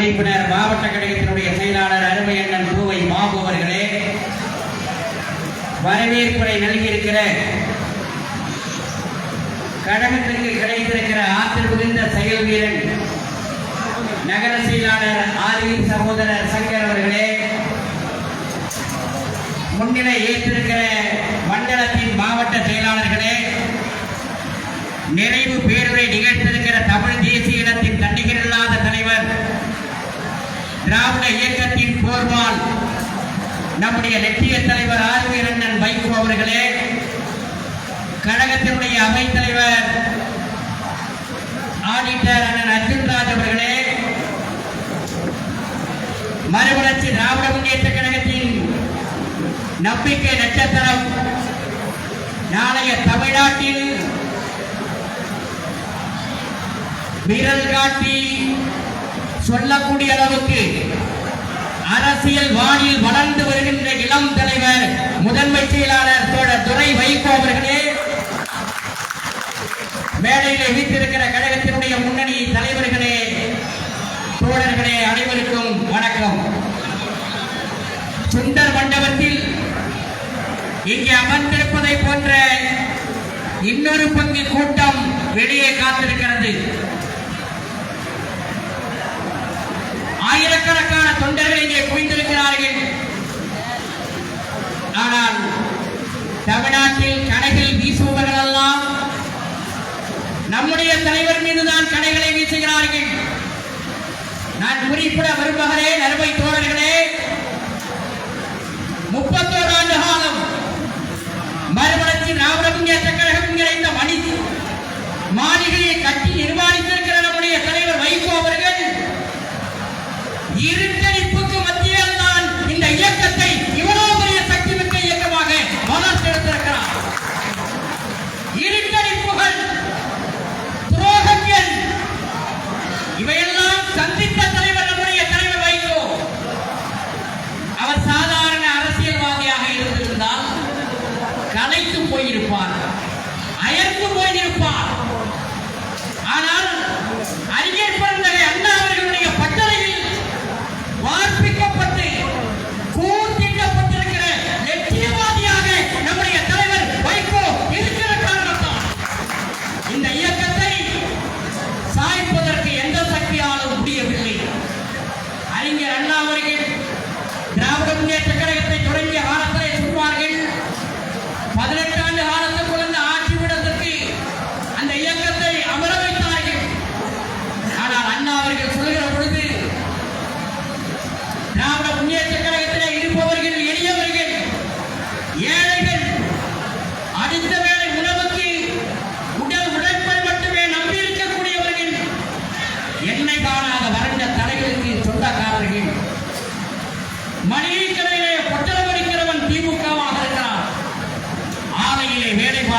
உறுப்பினர் மாவட்ட கழகத்தினுடைய செயலாளர் அருமை அண்ணன் பூவை மாபு அவர்களே வரவேற்புரை நல்கியிருக்கிற கழகத்திற்கு கிடைத்திருக்கிற ஆற்றல் மிகுந்த செயல் வீரன் நகர செயலாளர் ஆதியின் சகோதரர் சங்கர் அவர்களே முன்னிலை ஏற்றிருக்கிற மண்டலத்தின் மாவட்ட செயலாளர்களே நிறைவு பேருரை நிகழ்ச்சி நம்முடைய லட்சிய தலைவர் ஆர்வீர் அண்ணன் வைகோ அவர்களே கழகத்தினுடைய அவைத்தலைவர் ஆடிட்டர் அண்ணன் அர்ஜுன்ராஜ் அவர்களே மறுமலர்ச்சி திராவிட முன்னேற்ற கழகத்தின் நம்பிக்கை நட்சத்திரம் நாளைய தமிழ்நாட்டில் விரல் காட்டி சொல்லக்கூடிய அளவுக்கு அரசியல் வானில் வளர்ந்து வருகின்ற இளம் தலைவர் முதன்மை செயலாளர் தோழர் துறை வைகோ அவர்களே. மேடையிலே வீட்டிருக்கிற கழகத்தினுடைய முன்னணி தலைவர்களே தோழர்களே அனைவருக்கும் வணக்கம். சுந்தர் மண்டபத்தில் இங்கே அமர்ந்திருப்பதை போன்ற இன்னொரு பங்கு கூட்டம் வெளியே காத்திருக்கிறது. ஆயிரக்கணக்கான தொண்டர்கள் இங்கே குவிந்திருக்கிறார்கள். ஆனால் தமிழ்நாட்டில் கடைகள் வீசுபவர்கள் எல்லாம் நம்முடைய தலைவர் மீதுதான் கடைகளை வீசுகிறார்கள். நான் குறிப்பிட விரும்புகிறேன்.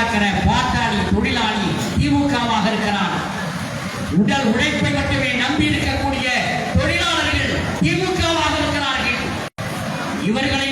ஆலையிலே பாட்டாளி தொழிலாளி திமுகவாக இருக்கிறான் உடல் உழைப்பை மட்டுமே நம்பி இருக்கக்கூடிய தொழிலாளர்கள் திமுகவாக இருக்கிறார்கள். இவர்களை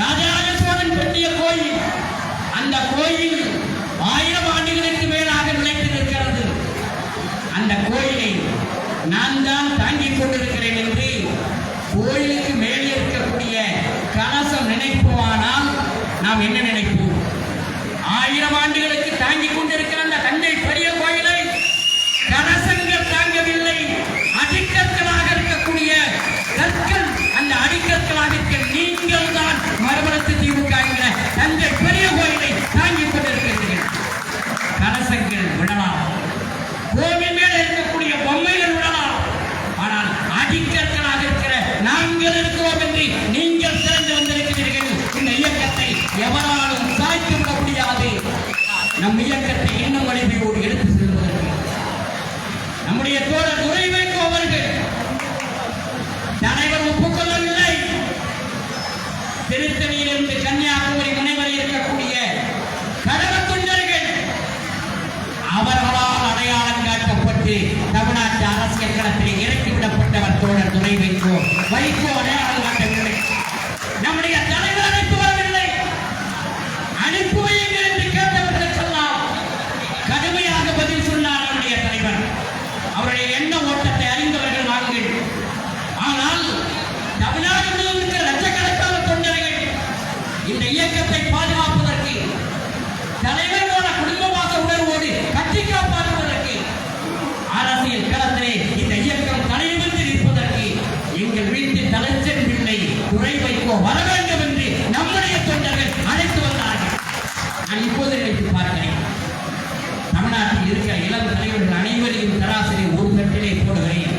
ராஜராஜ சோழன் கட்டிய கோயில். அந்த கோயில் ஆயிரம் ஆண்டுகளுக்கு மேலாக நிலைத்து நிற்கிறது. அந்த கோயிலை நான் தான் தாங்கிக் கொண்டிருக்கிறேன் என்று கோயிலுக்கு மேலே இருக்கக்கூடிய கலசம் நினைப்போமானால் நாம் என்ன நினைப்போம்? ஆயிரம் ஆண்டுகளுக்கு தாங்கிக் கொண்டிருக்க அந்த தஞ்சை பெரிய கோயிலை கலசங்கள் தாங்கவில்லை அடிக்கற்களாக இருக்கக்கூடிய கற்கள் அந்த அடிக்கற்களாக இருக்க நீங்கள் தான் மறுமலர்ச்சி திமுக என்கிற தஞ்சை பெரிய கோயிலை தாங்கிக் கொண்டிருக்கிறீர்கள் கலசங்கள் விடலாம் கோவில் மேல இருக்கக்கூடிய பொம்மைகள் விடலாம் ஆனால் அடிக்கற்களாக இருக்கிற நாங்கள் இருக்கிறோம் என்று நீங்கள் திறந்து வந்திருக்கிறீர்கள். இந்த இயக்கத்தை எவராலும் சாய்த்து விட முடியாது. நம் இயக்கத்தை Lady Claw. Lady Claw now. வைத்து பார்க்கிறேன். தமிழ்நாட்டில் இருக்கிற இளம் தலைவர்கள் அனைவரையும் சராசரி ஒரு தட்டிலே போடுகிறேன்.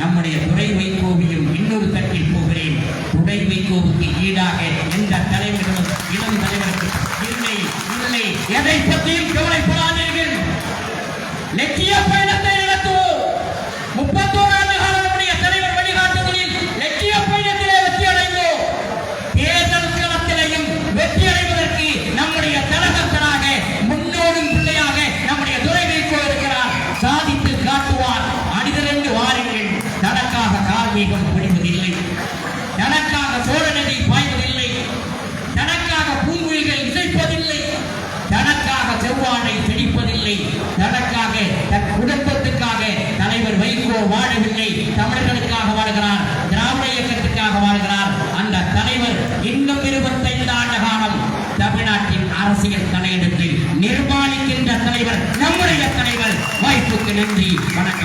நம்முடைய துறை வைகோவியும் இன்னொரு தட்டில் போகிறேன். துறை வைகோவுக்கு ஈடாக எந்த தலைவர்களும் இளம் தலைவருக்கு இல்லை இல்லை. எதை பற்றியும் கவலைப்படாதீர்கள். லட்சிய பயணத்தை yang.